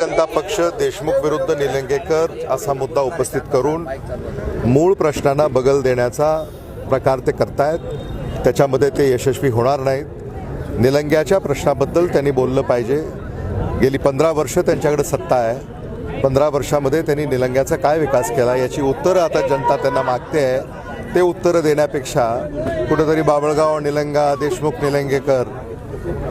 जनता पक्ष देशमुख विरुद्ध निलंगेकर असा मुद्दा उपस्थित करून मूळ प्रश्नांना बगल देण्याचा प्रकार ते करतायत. त्याच्यामध्ये ते यशस्वी होणार नाहीत. निलंग्याच्या प्रश्नाबद्दल त्यांनी बोललं पाहिजे. गेली पंधरा वर्ष त्यांच्याकडे सत्ता आहे. पंधरा वर्षामध्ये त्यांनी निलंग्याचा काय विकास केला याची उत्तरं आता जनता त्यांना मागते आहे. ते उत्तरं देण्यापेक्षा कुठेतरी बाबळगाव निलंगा देशमुख निलंगेकर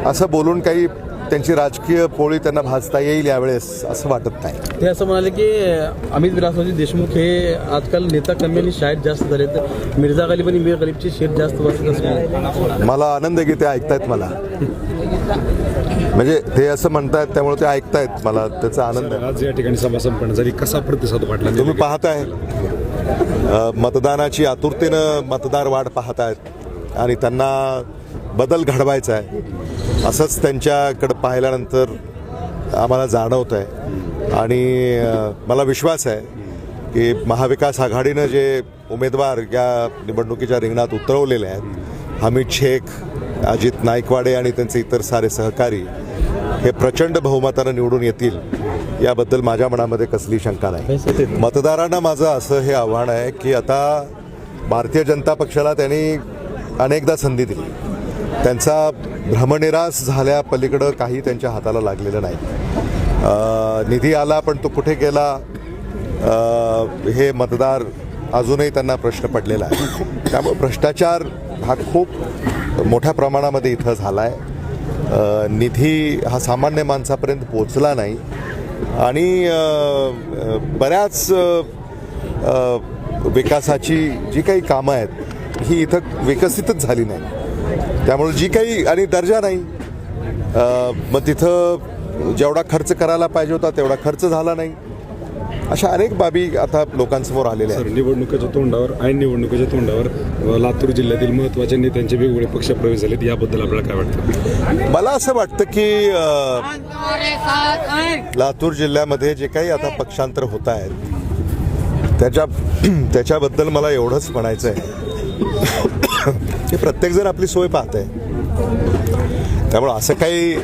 असं बोलून काही त्यांची राजकीय पोळी त्यांना भाजता येईल यावेळेस असं वाटत नाही. ते असं म्हणाले की अमित विलासरावजी देशमुख हे आजकाल नेता कमी आणि शाळेत जास्त झाले तर मिर्झा गालिब आणि मीर गालिबची शेत जास्त वाचत. मला आनंद आहे की ते ऐकतायत मला. म्हणजे ते असं म्हणतायत त्यामुळे ते ऐकतायत मला. त्याचा आनंद आहे. आज या ठिकाणी सभा संपन्न झाली. कसा प्रतिसाद वाटला तुम्ही पाहताय. मतदानाची आतुरतेनं मतदार वाढ पाहतायत. आणि त्यांना बदल घडवायचा आहे. असंच त्यांच्याकडे पाहिल्यानंतर आम्हाला जाणवत आहे आणि मला विश्वास आहे की महाविकास आघाडीनं जे उमेदवार या निवडणुकीच्या रिंगणात उतरवलेले आहेत हमीद शेख अजित नाईकवाडे आणि त्यांचे इतर सारे सहकारी हे प्रचंड बहुमतानं निवडून येतील याबद्दल माझ्या मनामध्ये कसली शंका नाही. मतदारांना माझं असं हे आव्हान आहे की आता भारतीय जनता पक्षाला त्यांनी अनेकदा संधी दिली. त्यांचा भ्रमनिरास झाल्या पलीकडं काही त्यांच्या हाताला लागलेलं नाही. निधी आला पण तो कुठे गेला? हे मतदार अजूनही त्यांना प्रश्न पडलेला आहे. त्यामुळे भ्रष्टाचार हा खूप मोठ्या प्रमाणामध्ये इथं झाला आहे निधी हा सामान्य माणसापर्यंत पोचला नाही. आणि बऱ्याच विकासाची जी काही कामं आहेत ही इथं विकसितच झाली नाही. त्यामुळे जी काही आणि दर्जा नाही. मग तिथं जेवढा खर्च करायला पाहिजे होता तेवढा खर्च झाला नाही. अशा अनेक बाबी आता लोकांसमोर आलेल्या आहेत. सर निवडणुकीच्या तोंडावर ऐन निवडणुकीच्या तोंडावर लातूर जिल्ह्यातील महत्त्वाच्या नेत्यांचे वेगवेगळे पक्ष प्रवेश झालेत याबद्दल आपल्याला काय वाटतं? मला असं वाटतं की लातूर जिल्ह्यामध्ये जे काही आता पक्षांतर होत आहेत त्याच्या त्याच्याबद्दल मला एवढंच म्हणायचं आहे की प्रत्येकजण आपली सोय पाहत आहे त्यामुळं असं काही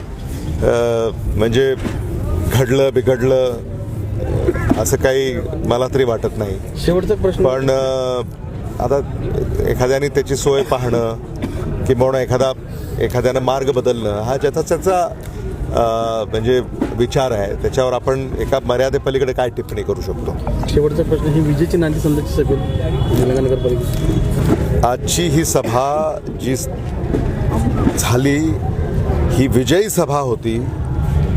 म्हणजे घडलं बिघडलं असं काही मला तरी वाटत नाही. शेवटचा प्रश्न पण आता एखाद्याने त्याची सोय पाहणं किंवा एखादा एखाद्यानं मार्ग बदलणं हा ज्याचा त्याचा म्हणजे विचार आहे. त्याच्यावर आपण एका मर्यादेपलीकडे काय टिप्पणी करू शकतो? शेवटचा प्रश्न ही विजेची नांदी समजायची नगरपालिका आजची ही सभा जी झाली ही विजयी सभा होती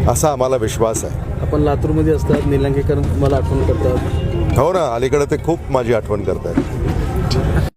असा आम्हाला विश्वास आहे. आपण लातूरमध्ये असतात निलंगेकर तुम्हाला आठवण करतात. हो ना अलीकडे ते खूप माझी आठवण करत आहेत